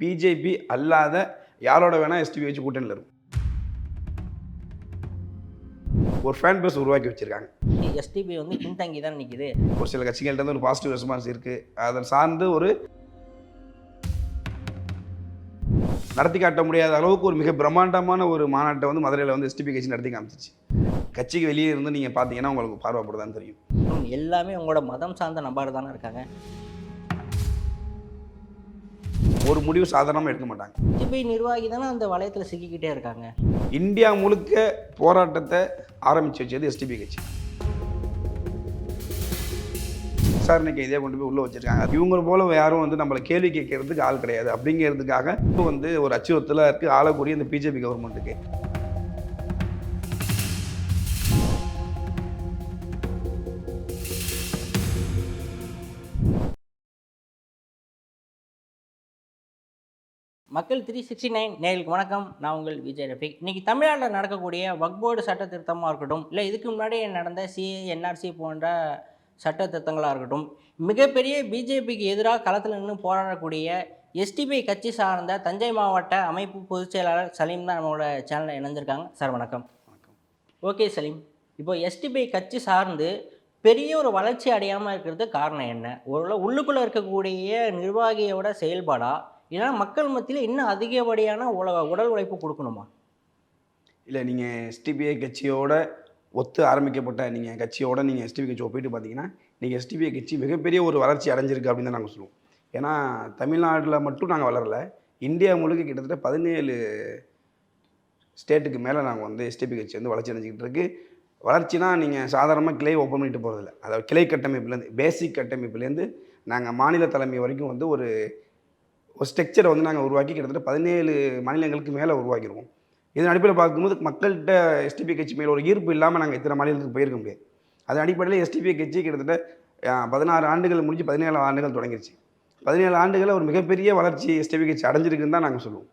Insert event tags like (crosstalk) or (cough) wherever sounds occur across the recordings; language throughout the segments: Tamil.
பிஜேபி அல்லாத யாரோட வேணால் எஸ்டிபி வச்சு கூட்டணியில் இருக்கும். ஒரு ஃபேன் பேஸ் உருவாக்கி வச்சுருக்காங்க. எஸ்டிபி வந்து பின்தங்கி தான் நிற்கிது ஒரு சில கட்சிகள்ட்ட இருந்து ஒரு பாசிட்டிவ் ரெஸ்பான்ஸ் இருக்குது அதை சார்ந்து ஒரு நடத்தி காட்ட முடியாத அளவுக்கு ஒரு மிக பிரம்மாண்டமான ஒரு மாநாட்டை வந்து மதுரையில் வந்து எஸ்டிபி கட்சி நடத்தி காமிச்சிச்சு. கட்சிக்கு வெளியே இருந்து நீங்கள் பார்த்தீங்கன்னா உங்களுக்கு பார்வைப்படுதான்னு தெரியும். எல்லாமே உங்களோட மதம் சார்ந்த நபர் தானே இருக்காங்க. ஒரு முடிவு சாதாரணமாக எடுக்க மாட்டாங்க. எஸ்டிபி நிர்வாகி தானே அந்த வளையத்தில் சிக்கிக்கிட்டே இருக்காங்க. இந்தியா முழுக்க போராட்டத்தை ஆரம்பிச்சு வச்சது எஸ்டிபி கட்சி. விசாரணைக்கு இதே கொண்டு போய் உள்ளே வச்சிருக்காங்க. இவங்க போல யாரும் வந்து நம்மளை கேள்வி கேட்கறதுக்கு ஆள் கிடையாது. அப்படிங்கிறதுக்காக இப்போ வந்து ஒரு அச்சுறுத்தலாக இருக்குது ஆளக்கூடிய இந்த பிஜேபி கவர்மெண்ட்டுக்கு மக்கள் த்ரீ சிக்ஸ்டி நைன் நேர்களுக்கு வணக்கம். நான் உங்கள் விஜய் ரஃபிக். இன்னைக்கு தமிழ்நாட்டில் நடக்கக்கூடிய வக்போர்டு சட்ட திருத்தமாக இருக்கட்டும் இல்லை இதுக்கு முன்னாடி நடந்த சிஏ என்ஆர்சி போன்ற சட்ட திருத்தங்களாக இருக்கட்டும் மிகப்பெரிய பிஜேபிக்கு எதிராக களத்தில் நின்று போராடக்கூடிய எஸ்டிபி கட்சி சார்ந்த தஞ்சை மாவட்ட அமைப்பு பொதுச் செயலாளர் சலீம் தான் நம்மளோட சேனலில் இணைஞ்சிருக்காங்க. சார் வணக்கம். ஓகே சலீம். இப்போ எஸ்டிபி கட்சி சார்ந்து பெரிய ஒரு வளர்ச்சி அடையாமல் இருக்கிறது காரணம் என்ன? ஒரு உள்ளுக்குள்ளே இருக்கக்கூடிய நிர்வாகியோட செயல்பாடா? இதனால் மக்கள் மத்தியில் இன்னும் அதிகப்படியான உல உடல் உழைப்பு கொடுக்கணுமா? இல்லை நீங்கள் எஸ்டிபிஐ கட்சியோட ஒத்து ஆரம்பிக்கப்பட்ட நீங்கள் கட்சியோட நீங்கள் எஸ்டிபி கட்சி ஒப்பிட்டு பார்த்தீங்கன்னா நீங்கள் எஸ்டிபிஐ கட்சி மிகப்பெரிய ஒரு வளர்ச்சி அடைஞ்சிருக்கு அப்படின்னு தான் நாங்கள் சொல்லுவோம். ஏன்னா தமிழ்நாட்டில் மட்டும் நாங்கள் வளரல. இந்தியா முழுக்க கிட்டத்தட்ட பதினேழு ஸ்டேட்டுக்கு மேலே நாங்கள் வந்து எஸ்டிபி கட்சி வந்து வளர்ச்சி அடைஞ்சிக்கிட்டு இருக்குது வளர்ச்சினா நீங்கள் சாதாரணமாக கிளை ஓப்பன் பண்ணிட்டு போகிறதில்ல அதாவது கிளை கட்டமைப்புலேருந்து பேசிக் கட்டமைப்புலேருந்து நாங்கள் மாநில தலைமை வரைக்கும் வந்து ஒரு ஒரு ஸ்ட்ரக்சரை வந்து நாங்கள் உருவாக்கி கிட்டத்தட்ட பதினேழு மாநிலங்களுக்கு மேலே உருவாக்கிடுவோம் இதன் அடிப்படையில் பார்க்கும்போது மக்கள்கிட்ட எஸ்டிபி கட்சி மேலே ஒரு ஈர்ப்பு இல்லாமல் நாங்கள் இத்தனை மாநிலத்துக்கு போயிருக்க முடியாது. அதன் அடிப்படையில் எஸ்டிபி கட்சி கிட்டத்தட்ட பதினாறு ஆண்டுகள் முடிஞ்சு பதினேழு ஆண்டுகள் தொடங்கிருச்சு. பதினேழு ஆண்டுகளில் ஒரு மிகப்பெரிய வளர்ச்சி எஸ்டிபி கட்சி அடைஞ்சிருக்குன்னு தான் நாங்கள் சொல்லுவோம்.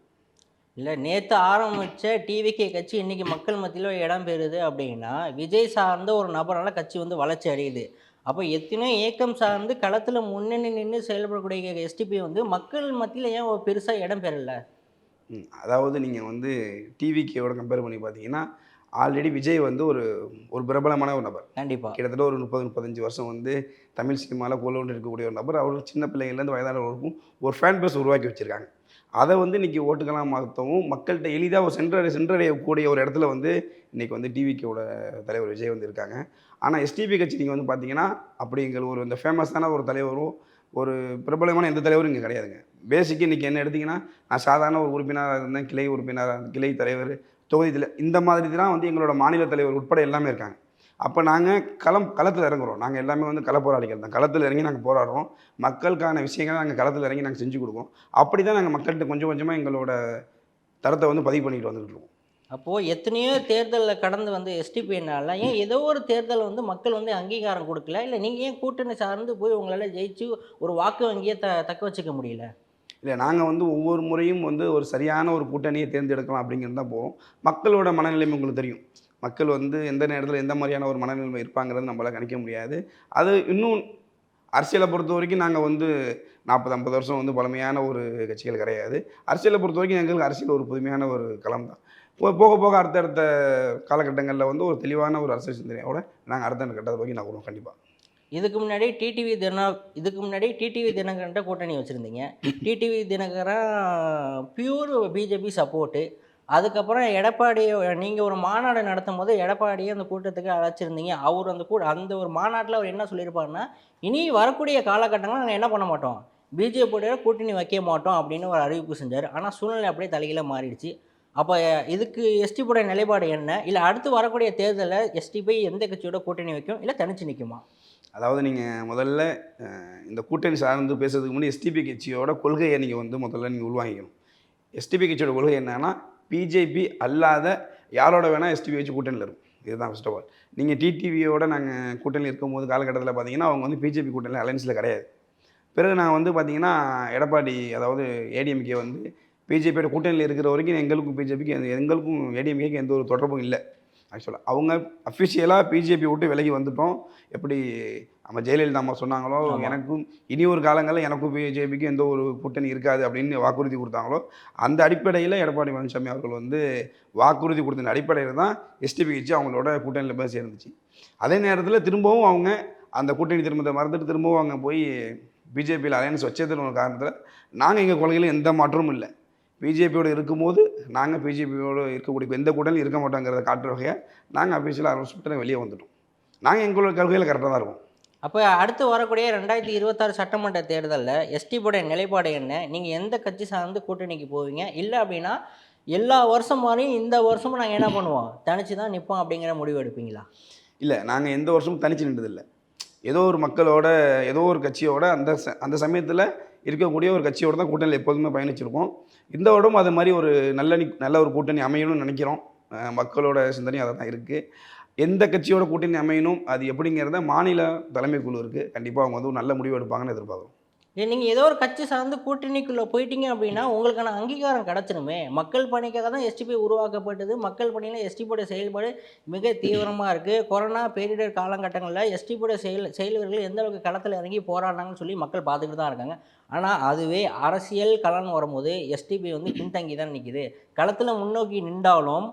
இல்லை நேற்று ஆரம்பித்த டிவிகே கட்சி இன்றைக்கி மக்கள் மத்தியில் இடம் பெறுது அப்படின்னா விஜய் சார்ந்த ஒரு நபரால் கட்சி வந்து வளர்ச்சி அடையுது. அப்போ எத்தனையோ இயக்கம் சார்ந்து களத்தில் முன்னணி நின்று செயல்படக்கூடிய எஸ்டிபி வந்து மக்கள் மத்தியில் ஏன் ஒரு பெருசாக இடம் பெறல? ம், அதாவது நீங்கள் வந்து டிவிக்கோட கம்பேர் பண்ணி பார்த்தீங்கன்னா ஆல்ரெடி விஜய் வந்து ஒரு ஒரு பிரபலமான ஒரு நபர். கண்டிப்பாக கிட்டத்தட்ட ஒரு முப்பது முப்பத்தஞ்சு வருஷம் வந்து தமிழ் சினிமாவில் கொண்டு இருக்கக்கூடிய ஒரு நபர். அவர் சின்ன பிள்ளைங்கள்லேருந்து வயதானவர்களுக்கும் ஒரு ஃபேன் பேஸ் உருவாக்கி வச்சுருக்காங்க. அதை வந்து இன்றைக்கி ஓட்டுக்கெல்லாம் மாற்றவும் மக்கள்கிட்ட எளிதாக ஒரு சென்றடை சென்றடையக்கூடிய ஒரு இடத்துல வந்து இன்றைக்கி வந்து டிவிக்கோட தலைவர் விஜய் வந்து இருக்காங்க. ஆனால் எஸ்டிபி கட்சி நீங்கள் வந்து பார்த்தீங்கன்னா அப்படிங்கிற ஒரு இந்த ஃபேமஸான ஒரு தலைவரும் ஒரு பிரபலமான எந்த தலைவரும் இங்கே கிடையாதுங்க. பேசிக்கு இன்றைக்கி என்ன எடுத்திங்கன்னா நான் சாதாரண ஒரு உறுப்பினராக இருந்தேன் கிளை உறுப்பினராக கிளை தலைவர் தொகுதி இந்த மாதிரி தான் வந்து எங்களோட மாநில தலைவர் உட்பட எல்லாமே இருக்காங்க. அப்போ நாங்கள் களம் களத்தில் இறங்குறோம். நாங்கள் எல்லாமே வந்து கள போராளிகள் தான். களத்தில் இறங்கி நாங்கள் போராடுறோம். மக்களுக்கான விஷயங்களை நாங்கள் களத்தில் இறங்கி நாங்கள் செஞ்சு கொடுக்கோம். அப்படி தான் நாங்கள் மக்கள்கிட்ட கொஞ்சம் கொஞ்சமாக எங்களோட தரத்தை வந்து பதிவு பண்ணிட்டு வந்துட்டு இருக்கோம். அப்போது எத்தனையோ தேர்தலில் கடந்து வந்து எஸ்டிபிஎன்னால ஏன் ஏதோ ஒரு தேர்தல் வந்து மக்கள் வந்து அங்கீகாரம் கொடுக்கல? இல்லை நீங்கள் ஏன் கூட்டணி சார்ந்து போய் உங்களால் ஜெயிச்சு ஒரு வாக்கு வங்கியை த தக்க வச்சுக்க முடியல? இல்லை நாங்கள் வந்து ஒவ்வொரு முறையும் வந்து ஒரு சரியான ஒரு கூட்டணியை தேர்ந்தெடுக்கலாம் அப்படிங்கிறது தான் போவோம் மக்களோட மனநிலைமை உங்களுக்கு தெரியும். மக்கள் வந்து எந்த நேரத்தில் எந்த மாதிரியான ஒரு மனநிலைமை இருப்பாங்கிறது நம்மளால் கணிக்க முடியாது. அது இன்னும் அரசியலை பொறுத்த வரைக்கும் நாங்கள் வந்து நாற்பது ஐம்பது வருஷம் வந்து பழமையான ஒரு கட்சிகள் கிடையாது. அரசியலை பொறுத்த வரைக்கும் எங்களுக்கு அரசியல் ஒரு புதுமையான ஒரு களம் தான். போக போக அடுத்தடுத்த காலகட்டங்களில் வந்து ஒரு தெளிவான ஒரு அரசியல் சிந்தனையோட நாங்கள் அடுத்த கட்டத்தை நோக்கி நகருவோம் கண்டிப்பாக இதுக்கு முன்னாடி டிடிவி தின இதுக்கு முன்னாடி டிடிவி தினகரன்ட்ட கூட்டணி வச்சுருந்தீங்க. (coughs) TTV Dhinakaran pure BJP support அதுக்கப்புறம் எடப்பாடி நீங்கள் ஒரு மாநாடு நடத்தும் போது எடப்பாடியை அந்த கூட்டத்துக்கு அழைச்சிருந்தீங்க. அவர் அந்த கூ அந்த ஒரு மாநாட்டில் அவர் என்ன சொல்லியிருப்பாருன்னா இனி வரக்கூடிய காலகட்டங்களில் நாங்கள் என்ன பண்ண மாட்டோம்? பிஜேபியோட கூட்டணி வைக்க மாட்டோம் அப்படின்னு ஒரு அறிவிப்பு செஞ்சார். ஆனால் சூழ்நிலை அப்படியே தலைகீழ மாறிடுச்சு. அப்போ இதுக்கு எஸ்டிபியோட நிலைப்பாடு என்ன? இல்லை அடுத்து வரக்கூடிய தேர்தலில் எஸ்டிபி எந்த கட்சியோட கூட்டணி வைக்கும்? இல்லை தனிச்சு நிற்குமா அதாவது நீங்கள் முதல்ல இந்த கூட்டணி சார்ந்து பேசுறதுக்கு முன்னாடி எஸ்டிபி கட்சியோட கொள்கையை நீங்கள் வந்து முதல்ல நீங்கள் உள்வாங்கிக்கணும். எஸ்டிபி கட்சியோட கொள்கை என்னன்னா பிஜேபி அல்லாத யாரோட வேணால் எஸ்டிபி வச்சு கூட்டணியில் இருக்கும். இதுதான் ஃபர்ஸ்ட் ஆஃப் ஆல் நீங்கள் டிடிவியோட நாங்கள் கூட்டணி இருக்கும்போது காலகட்டத்தில் பார்த்தீங்கன்னா அவங்க வந்து பிஜேபி கூட்டணியில் அலைன்ஸில் கிடையாது. பிறகு நான் வந்து பார்த்தீங்கன்னா எடப்பாடி அதாவது ஏடிஎம்கே வந்து பிஜேபியோட கூட்டணியில் இருக்கிற வரைக்கும் எங்களுக்கும் பிஜேபிக்கு எங்களுக்கும் ஏடிஎம்கேக்கு எந்த ஒரு தொடர்பும் இல்லை. ஆக்சுவலாக அவங்க அஃபிஷியலாக பிஜேபி விட்டு விலகி வந்துட்டோம். எப்படி நம்ம ஜெயலலிதா அம்மா சொன்னாங்களோ. எனக்கும் இனி ஒரு காலங்களில் எனக்கும் பிஜேபிக்கும் எந்த ஒரு கூட்டணி இருக்காது அப்படின்னு வாக்குறுதி கொடுத்தாங்களோ அந்த அடிப்படையில் எடப்பாடி பழனிசாமி அவர்கள் வந்து வாக்குறுதி கொடுத்த அடிப்படையில் தான் எஸ்டிபி கட்சி அவங்களோட கூட்டணியில் போய் சேர்ந்துச்சு. அதே நேரத்தில் திரும்பவும் அவங்க அந்த கூட்டணி திரும்பத்தை மறந்துட்டு திரும்பவும் அவங்க போய் பிஜேபியில் அலையன்ஸ் வச்சதுன்னு ஒரு காரணத்தில் நாங்கள் எங்கள் கொள்கையில் எந்த மாற்றமும் இல்லை. பிஜேபியோட இருக்கும்போது நாங்கள் பிஜேபியோட இருக்கக்கூடிய எந்த கூட்டணியும் இருக்க மாட்டோங்கிறத காட்டுற வகையாக நாங்கள் அஃபீஷியலாக பண்ணிட்டு வெளியே வந்துட்டோம். நாங்கள் எங்களோட கொள்கையில் கரெக்டாக தான் இருக்கோம். அப்போ அடுத்து வரக்கூடிய ரெண்டாயிரத்தி இருபத்தாறு சட்டமன்ற தேர்தலில் எஸ்டிபோடைய நிலைப்பாடு என்ன? நீங்கள் எந்த கட்சி சார்ந்து கூட்டணிக்கு போவீங்க? இல்லை அப்படின்னா எல்லா வருஷம் மாதிரியும் இந்த வருஷமும் நாங்கள் என்ன பண்ணுவோம்? தனிச்சு தான் நிற்போம் அப்படிங்கிற முடிவு எடுப்பீங்களா? இல்லை நாங்கள் எந்த வருஷமும் தனிச்சு நின்றதில்லை. ஏதோ ஒரு மக்களோட ஏதோ ஒரு கட்சியோட அந்த அந்த சமயத்தில் இருக்கக்கூடிய ஒரு கட்சியோட தான் கூட்டணியில் எப்போதுமே பயணிச்சிருக்கோம் இந்த வருடம் அது மாதிரி ஒரு நல்லணி நல்ல ஒரு கூட்டணி அமையணும்னு நினைக்கிறோம். மக்களோட சிந்தனையும் அதை தான் இருக்குது எந்த கட்சியோட கூட்டணி அமையணும் அது எப்படிங்கிறத மாநில தலைமை குழு இருக்குது கண்டிப்பாக அவங்க வந்து ஒரு நல்ல முடிவு எடுப்பாங்கன்னு எதிர்பார்க்குறோம். நீங்கள் ஏதோ ஒரு கட்சி சார்ந்து கூட்டணிக்குள்ளே போயிட்டீங்க அப்படின்னா உங்களுக்கான அங்கீகாரம் கிடச்சிருமே. மக்கள் பணிக்காக தான் எஸ்டிபி உருவாக்கப்பட்டது. மக்கள் பணியில் எஸ்டிபியோட செயல்பாடு மிக தீவிரமாக இருக்குது கொரோனா பேரிடர் காலகட்டங்களில் எஸ்டிபியோட செயல் செயல்வர்கள் எந்த அளவுக்கு களத்தில் இறங்கி போராடினாங்கன்னு சொல்லி மக்கள் பார்த்துக்கிட்டு தான் இருக்காங்க. ஆனால் அதுவே அரசியல் களம் வரும்போது எஸ்டிபி வந்து பின்தங்கி தான் நிற்கிது களத்தில் முன்னோக்கி நின்றாலும்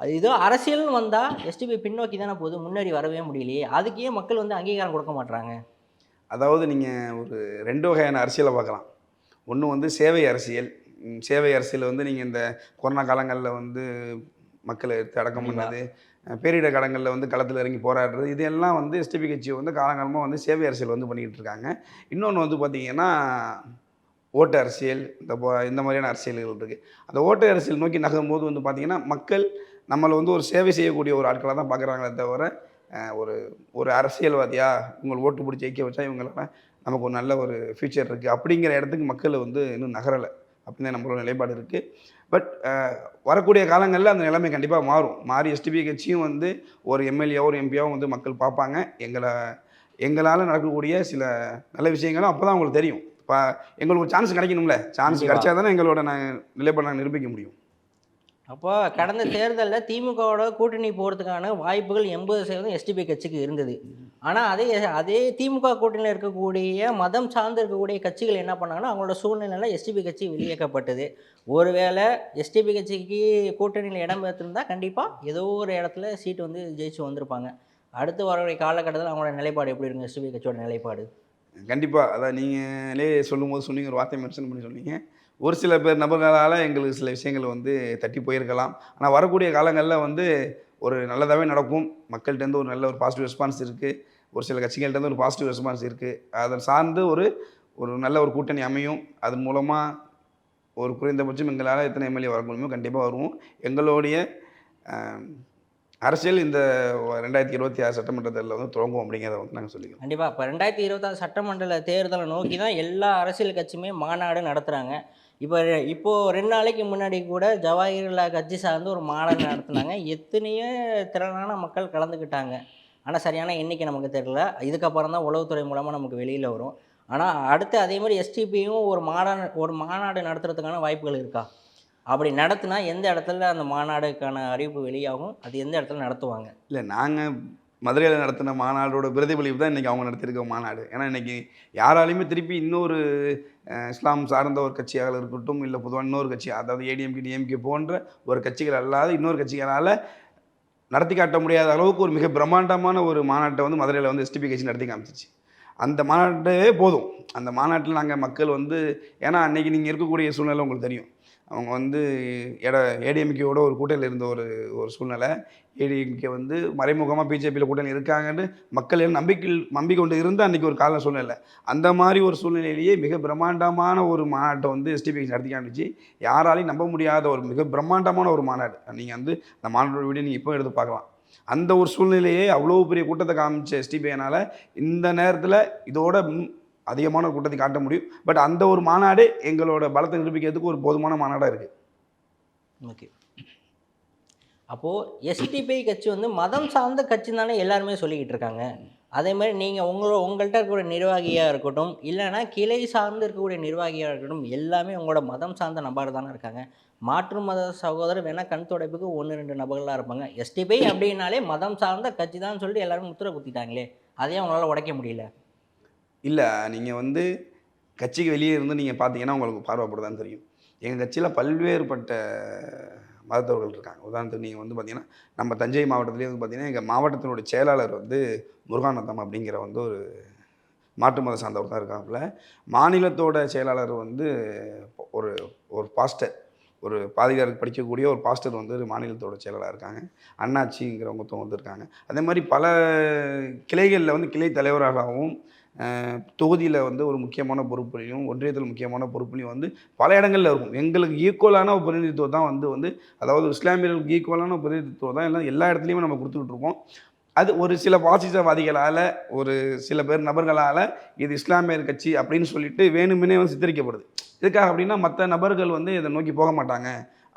அது ஏதோ அரசியல்னு வந்தால் எஸ்டிபி பின்னோக்கி தானே போகுது. முன்னேறி வரவே முடியலையே. அதுக்கே மக்கள் வந்து அங்கீகாரம் கொடுக்க மாட்டுறாங்க அதாவது நீங்கள் ஒரு ரெண்டு வகையான அரசியலை பார்க்கலாம். ஒன்று வந்து சேவை அரசியல். சேவை அரசியல் வந்து நீங்கள் இந்த கொரோனா காலங்களில் வந்து மக்களை எடுத்து அடக்கம். பண்ணது அஹ், பேரிடர் காலங்களில் வந்து களத்தில் இறங்கி போராடுறது இதெல்லாம் வந்து எஸ்டிபி கட்சி வந்து காலங்காலமாக வந்து சேவை அரசியல் வந்து பண்ணிக்கிட்டு இருக்காங்க. இன்னொன்று வந்து பார்த்திங்கன்னா ஓட்டு அரசியல் இந்த போ- இந்த மாதிரியான அரசியல்கள் இருக்குது அந்த ஓட்டு அரசியல் நோக்கி நகரும்போது வந்து பார்த்திங்கன்னா மக்கள் நம்மளை வந்து ஒரு சேவை செய்யக்கூடிய ஒரு ஆட்களாக தான் பார்க்குறாங்களே தவிர ஒரு ஒரு அரசியல்வாதியா இவங்களை ஓட்டு பிடிச்சி ஜெயிக்க வச்சா இவங்களால நமக்கு ஒரு நல்ல ஒரு ஃபியூச்சர் இருக்குது அப்படிங்கிற இடத்துக்கு மக்கள் வந்து இன்னும் நகரலை. அப்படின்னு நம்மளோட நிலைப்பாடு இருக்குது பட் வரக்கூடிய காலங்களில் அந்த நிலைமை கண்டிப்பாக மாறும். மாறி எஸ்டிபி கட்சியும் வந்து ஒரு எம்எல்ஏவோ ஒரு எம்பியாவும் வந்து மக்கள் பார்ப்பாங்க. எங்களை எங்களால் நடக்கக்கூடிய சில நல்ல விஷயங்களும் அப்போ தான் அவங்களுக்கு தெரியும். இப்போ எங்களுக்கு ஒரு சான்ஸ் கிடைக்கணும்ல. சான்ஸ். கிடைச்சா தானே எங்களோட நான் நிலைப்பாடு நாங்கள் நிரூபிக்க முடியும். அப்போ கடந்த தேர்தலில் திமுகவோட கூட்டணி போகிறதுக்கான வாய்ப்புகள் எண்பது சதவீதம் எஸ்டிபி கட்சிக்கு இருந்தது. ஆனால் அதே அதே திமுக கூட்டணியில் இருக்கக்கூடிய மதம் சார்ந்து இருக்கக்கூடிய கட்சிகள் என்ன பண்ணாங்கன்னா அவங்களோட சூழ்நிலையில் எஸ்டிபி கட்சி வெளியேக்கப்பட்டது ஒருவேளை எஸ்டிபி கட்சிக்கு கூட்டணியில் இடம் பெற்றிருந்தால் கண்டிப்பாக ஏதோ ஒரு இடத்துல சீட் வந்து ஜெயிச்சு வந்திருப்பாங்க. அடுத்து வரக்கூடிய காலகட்டத்தில் அவங்களோட நிலைப்பாடு எப்படி இருக்கும் எஸ்டிபி கட்சியோட நிலைப்பாடு? கண்டிப்பாக அதான் நீங்களே சொல்லும்போது சொன்னீங்க ஒரு வார்த்தை மென்ஷன் பண்ணி சொன்னீங்க. ஒரு சில பேர் நபர்களால் எங்களுக்கு சில விஷயங்கள் வந்து தட்டி போயிருக்கலாம். ஆனால் வரக்கூடிய காலங்களில் வந்து ஒரு நல்லதாகவே நடக்கும். மக்கள்கிட்டேருந்து ஒரு நல்ல ஒரு பாசிட்டிவ் ரெஸ்பான்ஸ் இருக்குது ஒரு சில கட்சிகள்கிட்டருந்து ஒரு பாசிட்டிவ் ரெஸ்பான்ஸ் இருக்குது அதை சார்ந்து ஒரு ஒரு நல்ல ஒரு கூட்டணி அமையும். அதன் மூலமாக ஒரு குறைந்தபட்சம் எங்களால் எத்தனை எம்எல்ஏ வர முடியுமோ கண்டிப்பாக வருவோம். எங்களுடைய அரசியல் இந்த ரெண்டாயிரத்தி இருபத்தி ஆறு சட்டமன்ற தேர்தலில் வந்து துவங்கும் அப்படிங்கிறத வந்து நாங்கள் சொல்லிக்கிறோம். கண்டிப்பாக இப்போ ரெண்டாயிரத்தி இருபத்தாறு சட்டமண்டல தேர்தலை நோக்கி தான் எல்லா அரசியல் கட்சியுமே மாநாடு நடத்துகிறாங்க இப்போ இப்போது ரெண்டு நாளைக்கு முன்னாடி கூட ஜவாஹிர்லா கட்சி சார்ந்து ஒரு மாநாடு நடத்துனாங்க. எத்தனையோ திறனான மக்கள் கலந்துக்கிட்டாங்க. ஆனால் சரியான எண்ணிக்கை நமக்கு தெரியல. இதுக்கப்புறம் தான் உளவுத்துறை மூலமாக நமக்கு வெளியில் வரும். ஆனால் அடுத்து அதே மாதிரி எஸ்டிபியும் ஒரு மாநாடு ஒரு மாநாடு நடத்துறதுக்கான வாய்ப்புகள் இருக்கா? அப்படி நடத்தினா எந்த இடத்துல அந்த மாநாடுக்கான அறிவிப்பு வெளியாகும்? அது எந்த இடத்துல நடத்துவாங்க? இல்லை நாங்கள் மதுரையில் நடத்தின மாநாடோட பிரதிபலிப்பு தான் இன்றைக்கி அவங்க நடத்தியிருக்க மாநாடு. ஏன்னா இன்றைக்கி யாராலையுமே திருப்பி இன்னொரு இஸ்லாம் சார்ந்த ஒரு கட்சியாக இருக்கட்டும் இல்லை பொதுவாக இன்னொரு கட்சி அதாவது ஏடிஎம்கே டிஎம்கே போன்ற ஒரு கட்சிகள் அல்லாத இன்னொரு கட்சிகளால் நடத்தி காட்ட முடியாத அளவுக்கு ஒரு மிக பிரம்மாண்டமான ஒரு மாநாட்டை வந்து மதுரையில் வந்து எஸ்டிபி கட்சி நடத்தி காமிச்சிச்சு. அந்த மாநாட்டே போதும். அந்த மாநாட்டில் நாங்கள் மக்கள் வந்து ஏன்னா அன்னைக்கு நீங்கள் இருக்கக்கூடிய சூழ்நிலை உங்களுக்கு தெரியும். அவங்க வந்து எட ஏடிஎம்கேவோட ஒரு கூட்டணியில் இருந்த ஒரு ஒரு சூழ்நிலை. ஏடிஎம்கே வந்து மறைமுகமாக பிஜேபியில் கூட்டணி இருக்காங்கன்னு மக்கள் எல்லாம் நம்பிக்கை நம்பிக்கை கொண்டு இருந்து அன்றைக்கி ஒரு கால சூழ்நிலை. அந்த மாதிரி ஒரு சூழ்நிலையிலேயே மிக பிரம்மாண்டமான ஒரு மாநாட்டை வந்து எஸ்டிபி நடத்தி காமிச்சு யாராலையும் நம்ப முடியாத ஒரு மிக பிரம்மாண்டமான ஒரு மாநாடு. நீங்கள் வந்து அந்த மாநாட்டோட வீடியோ நீங்கள் இப்போ எடுத்து பார்க்கலாம். அந்த ஒரு சூழ்நிலையே அவ்வளோ பெரிய கூட்டத்தை காமிச்ச எஸ்டிபிஐனால் இந்த நேரத்தில் இதோட அதிகமான கூட்டத்தை காட்ட முடியும். பட் அந்த ஒரு மாநாடே எங்களோட பலத்தை நிரூபிக்கிறதுக்கு ஒரு போதுமான மாநாடாக இருக்குது ஓகே அப்போது எஸ்டிபி கட்சி வந்து மதம் சார்ந்த கட்சி தானே எல்லாருமே சொல்லிக்கிட்டு இருக்காங்க. அதே மாதிரி நீங்கள் உங்களோட உங்கள்கிட்ட இருக்கக்கூடிய நிர்வாகியாக இருக்கட்டும் இல்லைன்னா கிளை சார்ந்து இருக்கக்கூடிய நிர்வாகியாக இருக்கட்டும் எல்லாமே உங்களோட மதம் சார்ந்த நபர் தானே இருக்காங்க. மாற்று மத சகோதரர் வேணால் கண் துடைப்புக்கு ஒன்று ரெண்டு நபர்களாக இருப்பாங்க. எஸ்டிபி அப்படின்னாலே மதம் சார்ந்த கட்சி தான் சொல்லிட்டு எல்லாரும் முத்திரை குத்திட்டாங்களே. அதையும் அவங்களால உடைக்க முடியல. இல்லை நீங்கள் வந்து கட்சிக்கு வெளியே இருந்து நீங்கள் பார்த்தீங்கன்னா உங்களுக்கு பார்வைப்படுதான்னு தெரியும். எங்கள் கட்சியில் பல்வேறுபட்ட மதத்தவர்கள் இருக்காங்க. உதாரணத்துக்கு நீங்கள் வந்து பார்த்தீங்கன்னா நம்ம தஞ்சை மாவட்டத்திலே வந்து பார்த்தீங்கன்னா எங்கள் மாவட்டத்தினுடைய செயலாளர் வந்து முருகானந்தம் அப்படிங்கிற வந்து ஒரு மாற்று மத சார்ந்தவர் தான் இருக்காப்புல. மாநிலத்தோட செயலாளர் வந்து ஒரு ஒரு பாஸ்டர் ஒரு பாதிரியாருக்கு படிக்கக்கூடிய ஒரு பாஸ்டர் வந்து ஒரு மாநிலத்தோட செயலாளராக இருக்காங்க. அண்ணாச்சிங்கிறவங்க வந்து இருக்காங்க. அதே மாதிரி பல கிளைகளில் வந்து கிளை தலைவராகவும் தொகுதியில் வந்து ஒரு முக்கியமான பொறுப்புலையும் ஒன்றியத்தில் முக்கியமான பொறுப்புலையும் வந்து பல இடங்களில் இருக்கும். எங்களுக்கு ஈக்குவலான ஒரு பிரதிநிதித்துவம் தான் வந்து வந்து அதாவது இஸ்லாமியர்களுக்கு ஈக்குவலான பிரதிநிதித்துவம் தான் எல்லாம் எல்லா இடத்துலையுமே நம்ம கொடுத்துக்கிட்டு இருக்கோம். அது ஒரு சில பாசிசவாதிகளால் ஒரு சில பேர் நபர்களால் இது இஸ்லாமியர் கட்சி அப்படின்னு சொல்லிட்டு வேணுமெனே வந்து சித்தரிக்கப்படுது. இதுக்காக அப்படின்னா மற்ற நபர்கள் வந்து இதை நோக்கி போக மாட்டாங்க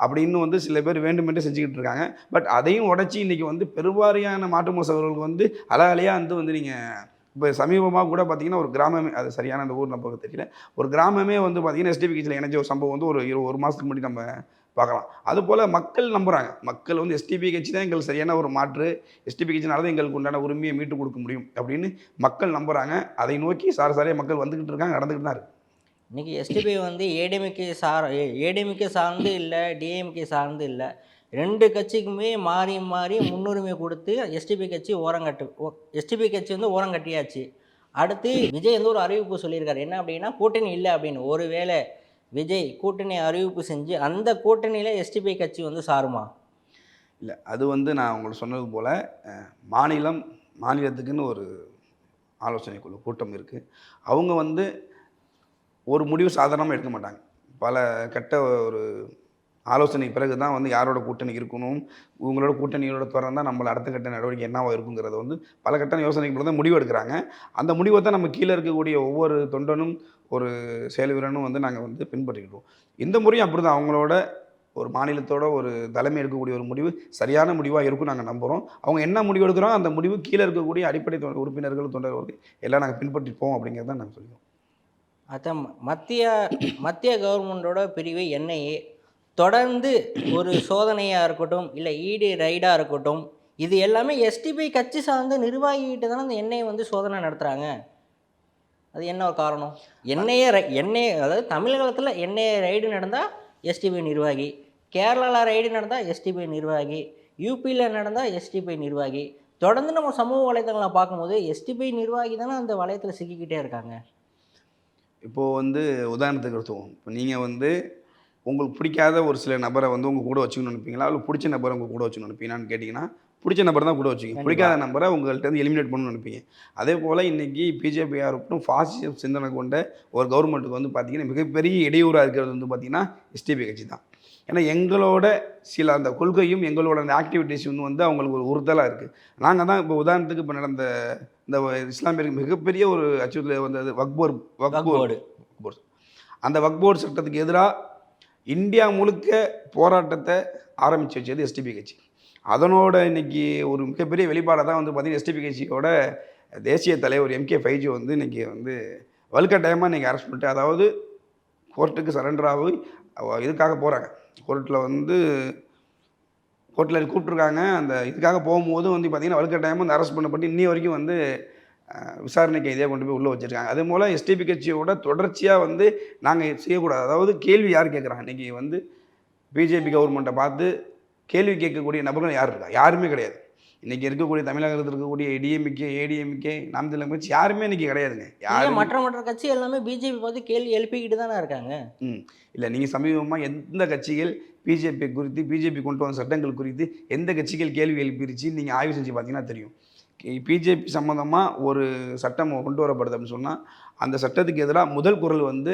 அப்படின்னு வந்து சில பேர் வேண்டுமென்றே செஞ்சுக்கிட்டு இருக்காங்க. பட் அதையும் உடச்சி இன்றைக்கி வந்து பெருவாரியான மாற்று மோசவர்களுக்கு வந்து அலையலையாக வந்து வந்து நீங்கள் இப்போ சமீபமாக கூட பார்த்தீங்கன்னா ஒரு கிராமமே அது சரியான அந்த ஊர் நமக்கு தெரியல. ஒரு கிராமமே வந்து பார்த்தீங்கன்னா எஸ்டிபி இணைஞ்ச ஒரு சம்பவம் வந்து ஒரு இரு ஒரு மாதத்துக்கு முன்னாடி நம்ம பார்க்கலாம். அதுபோல் மக்கள் நம்புகிறாங்க மக்கள் வந்து எஸ்டிபி கட்சி தான் எங்களுக்கு சரியான ஒரு மாற்று. எஸ்டிபி கட்சினால தான் எங்களுக்கு உண்டான உரிமையை மீட்டு கொடுக்க முடியும் அப்படின்னு மக்கள் நம்புகிறாங்க அதை நோக்கி சார சாரே மக்கள் வந்துக்கிட்டு இருக்காங்க நடந்துக்கிட்டு தான் இன்றைக்கி எஸ்டிபி வந்து ஏடிஎம்கே சார் ஏடிஎம்கே சார்ந்து இல்லை டிஎம்கே சார்ந்து இல்லை. ரெண்டு கட்சிக்குமே மாறி மாறி முன்னுரிமை கொடுத்து எஸ்டிபி கட்சி ஓரங்கட்டு எஸ்டிபி கட்சி வந்து ஓரங்கட்டியாச்சு அடுத்து விஜய் வந்து ஒரு அறிவிப்பு சொல்லியிருக்காரு. என்ன அப்படின்னா கூட்டணி இல்லை அப்படின்னு. ஒருவேளை விஜய் கூட்டணி அறிவிப்பு செஞ்சு அந்த கூட்டணியில் எஸ்டிபி கட்சி வந்து சாருமா? இல்லை அது வந்து நான் உங்களுக்கு சொன்னது போல் மாநிலம் மாநிலத்துக்குன்னு ஒரு ஆலோசனை குழு கூட்டம் இருக்குது அவங்க வந்து ஒரு முடிவு சாதாரணமாக எடுக்க மாட்டாங்க. பல கட்ட ஒரு ஆலோசனை பிறகு தான் வந்து யாரோட கூட்டணி இருக்கணும்? உங்களோட கூட்டணியோட திறந்தால் நம்மளை அடுத்த கட்ட நடவடிக்கை என்னவா இருக்குங்கிறத வந்து பல கட்ட யோசனைக்கு பிறகு தான் முடிவு எடுக்கிறாங்க. அந்த முடிவை தான் நம்ம கீழே இருக்கக்கூடிய ஒவ்வொரு தொண்டனும் ஒரு செயல் வீரனும் வந்து நாங்கள் வந்து பின்பற்றிக்கிட்டோம். இந்த முறையும் அப்படி தான் அவங்களோட ஒரு மாநிலத்தோட ஒரு தலைமை எடுக்கக்கூடிய ஒரு முடிவு சரியான முடிவாக இருக்கும் நாங்கள் நம்புகிறோம் அவங்க என்ன முடிவு எடுக்கிறோம் அந்த முடிவு கீழே இருக்கக்கூடிய அடிப்படை உறுப்பினர்கள் தொண்டர்கள் எல்லாம் நாங்கள் பின்பற்றிப்போம் அப்படிங்கிறத நாங்கள் சொல்லுவோம் அதான் மத்திய மத்திய கவர்மெண்டோட பிரிவு என்ஐஏ தொடர்ந்து ஒரு சோதனையாக இருக்கட்டும் இல்லை ஈடி ரைடாக இருக்கட்டும் இது எல்லாமே எஸ்டிபி கட்சி சார்ந்த நிர்வாகிகிட்ட தானே அந்த எண்ணெயை வந்து சோதனை நடத்துகிறாங்க அது என்ன ஒரு காரணம்? எண்ணெயை ரை எண்ணெய் அதாவது தமிழகத்தில் எண்ணெய் ரைடு நடந்தால் எஸ்டிபி நிர்வாகி கேரளாவில் ரைடு நடந்தால் எஸ்டிபி நிர்வாகி யூபியில் நடந்தால் எஸ்டிபி நிர்வாகி. தொடர்ந்து நம்ம சமூக வலைத்தளங்களை பார்க்கும்போது எஸ்டிபி நிர்வாகி தானே அந்த வளையத்தில் சிக்கிக்கிட்டே இருக்காங்க. இப்போது வந்து உதாரணத்துக்கு எடுத்துவோம் இப்போ நீங்கள் வந்து உங்களுக்கு பிடிக்காத ஒரு சில நபரை வந்து உங்கள் கூட வச்சுக்கணும்னு நினைப்பீங்களா? இல்லை பிடிச்ச நபரை உங்கள் கூட வச்சுக்கணும்னு நினைப்பீங்களான்னு கேட்டிங்கன்னா பிடிச்ச நபர் தான் கூட வச்சுக்கோங்க. பிடிக்காத நபரை உங்கள்கிட்ட இருந்து எலிமினேட் பண்ணணும்னு நினைப்பீங்க. அதே போல் இன்றைக்கி பிஜேபியாக இருக்கட்டும் ஃபாசிச சிந்தனை கொண்ட ஒரு கவர்மெண்ட்டுக்கு வந்து பார்த்திங்கன்னா மிகப்பெரிய இடையூறாக இருக்கிறது வந்து பார்த்திங்கன்னா எஸ்டிபி கட்சி தான். ஏன்னா எங்களோட சில அந்த கொள்கையும் எங்களோட அந்த ஆக்டிவிட்டீஸும் வந்து அவங்களுக்கு ஒரு உறுத்தலாக இருக்குது நாங்கள் தான் இப்போ உதாரணத்துக்கு இப்போ நடந்த இந்த இஸ்லாமியருக்கு மிகப்பெரிய ஒரு அச்சுறுத்தல் வந்தது வக்போர். வக்போர்டு. அந்த வக்போர்டு சட்டத்துக்கு எதிராக இந்தியா முழுக்க போராட்டத்தை ஆரம்பித்து வச்சது எஸ்டிபி கட்சி. அதனோட இன்னைக்கு ஒரு மிகப்பெரிய வெளிப்பாடாக தான் வந்து பார்த்தீங்கன்னா எஸ்டிபி கட்சியோட தேசிய தலைவர் எம்கே ஃபைஜி வந்து இன்றைக்கி வந்து வலுக்கட்டாயமாக இன்றைக்கி அரெஸ்ட் பண்ணிட்டு அதாவது கோர்ட்டுக்கு சரண்டர் ஆகி இதுக்காக போகிறாங்க கோர்ட்டில் வந்து கோர்ட்டில் கூப்பிட்ருக்காங்க அந்த இதுக்காக போகும்போது வந்து பார்த்தீங்கன்னா வலுக்கட்டாயமாக வந்து அரெஸ்ட் பண்ணப்பட்டு இன்னி வரைக்கும் வந்து அஹ், விசாரணைக்கு இதே கொண்டு போய் உள்ளே வச்சுருக்காங்க. அதே போல் எஸ்டிபி கட்சியோட தொடர்ச்சியாக வந்து நாங்கள் செய்யக்கூடாது. அதாவது கேள்வி யார் கேட்குறாங்க இன்றைக்கி வந்து பிஜேபி கவர்மெண்ட்டை பார்த்து கேள்வி கேட்கக்கூடிய நபர்கள் யார் இருக்கா? யாருமே கிடையாது. இன்றைக்கி இருக்கக்கூடிய தமிழகத்தில் இருக்கக்கூடிய டிஎம்கே ஏடிஎம்கே நாம் தமிழ் கட்சி யாருமே இன்றைக்கி கிடையாதுங்க. யாரும் மற்ற மற்ற கட்சி எல்லாமே பிஜேபி பார்த்து கேள்வி எழுப்பிக்கிட்டு தானே இருக்காங்க. ம். இல்லை நீங்கள் சமீபமாக எந்த கட்சிகள் பிஜேபி குறித்து பிஜேபி கொண்டு வந்த சட்டங்கள் குறித்து எந்த கட்சிகள் கேள்வி எழுப்பிருச்சு நீங்கள் ஆய்வு செஞ்சு பார்த்தீங்கன்னா தெரியும். பிஜேபி சம்மந்தமாக ஒரு சட்டம் கொண்டு வரப்படுது அப்படின்னு சொன்னால் அந்த சட்டத்துக்கு எதிராக முதல் குரல் வந்து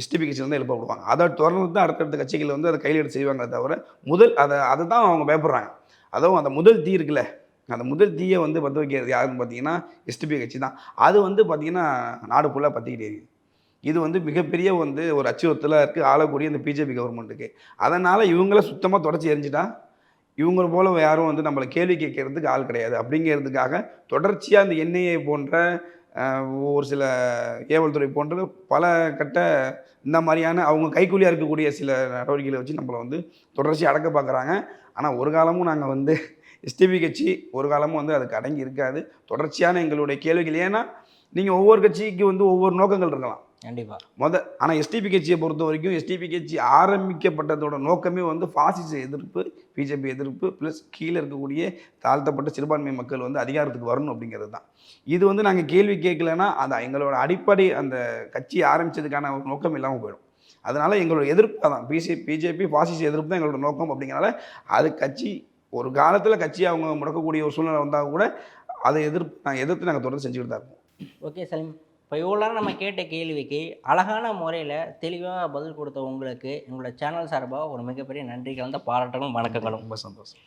எஸ்டிபி கட்சியில் தான் எழுப்பப்படுவாங்க அதை தொடர்ந்து தான் அடுத்தடுத்த கட்சிகள் வந்து அதை கையில் எடுத்து செய்வாங்களே தவிர முதல் அதை அதை தான் அவங்க பயப்படுறாங்க. அதுவும் அந்த முதல் தீ இருக்குல்ல அந்த முதல் தீயை வந்து பற்ற வைக்கிறது யாருன்னு பார்த்தீங்கன்னா எஸ்டிபி கட்சி தான். அது வந்து பார்த்திங்கன்னா நாடு ஃபுல்லாக பற்றிக்கிட்டே இருக்குது இது வந்து மிகப்பெரிய வந்து ஒரு அச்சுறுத்தலாக இருக்குது ஆளக்கூடிய இந்த பிஜேபி கவர்மெண்ட்டுக்கு அதனால் இவங்கள சுத்தமாக தொடச்சி எரிஞ்சிட்டா இவங்க போல யாரும் வந்து நம்மளை கேள்வி கேட்கறதுக்கு ஆள் கிடையாது. அப்படிங்கிறதுக்காக தொடர்ச்சியாக இந்த என்ஐஏ போன்ற ஒரு சில ஏவல்துறை போன்ற பல கட்ட இந்த மாதிரியான அவங்க கைக்கூலியாக இருக்கக்கூடிய சில நடவடிக்கைகளை வச்சு நம்மளை வந்து தொடர்ச்சி அடக்க பார்க்குறாங்க ஆனால் ஒரு காலமும் நாங்கள் வந்து எஸ்டிபி கட்சி ஒரு காலமும் வந்து அதுக்கு அடங்கி இருக்காது. தொடர்ச்சியான எங்களுடைய கேள்விகள். ஏன்னா நீங்கள் ஒவ்வொரு கட்சிக்கு வந்து ஒவ்வொரு நோக்கங்கள் இருக்கலாம். கண்டிப்பாக முத ஆனால் எஸ்டிபி கட்சியை பொறுத்த வரைக்கும் எஸ்டிபி கட்சி ஆரம்பிக்கப்பட்டதோட நோக்கமே வந்து பாசிச எதிர்ப்பு பிஜேபி எதிர்ப்பு ப்ளஸ் கீழே இருக்கக்கூடிய தாழ்த்தப்பட்ட சிறுபான்மை மக்கள் வந்து அதிகாரத்துக்கு வரணும் அப்படிங்கிறது தான். இது வந்து நாங்கள் கேள்வி கேட்கலன்னா அது எங்களோட அடிப்படை அந்த கட்சி ஆரம்பித்ததுக்கான ஒரு நோக்கம் இல்லாமல் போயிடும். அதனால் எங்களோட எதிர்ப்பு அதான் பிசி பிஜேபி பாசிச எதிர்ப்பு தான் எங்களோட நோக்கம் அப்படிங்கிறனால அது கட்சி ஒரு காலத்தில் கட்சி அவங்க முடக்கக்கூடிய ஒரு சூழ்நிலை வந்தால் கூட அதை எதிர்ப்பு நாங்கள் எதிர்த்து நாங்கள் தொடர்ந்து செஞ்சுக்கிட்டு தான் இருப்போம் ஓகே சலீம். இப்போ இவ்வளோ நம்ம கேட்ட கேள்விக்கு அழகான முறையில் தெளிவாக பதில் கொடுத்த உங்களுக்கு எங்களோட சேனல் சார்பாக ஒரு மிகப்பெரிய நன்றி கலந்த பாராட்டுகளும் வணக்கங்களும். ரொம்ப சந்தோஷம்.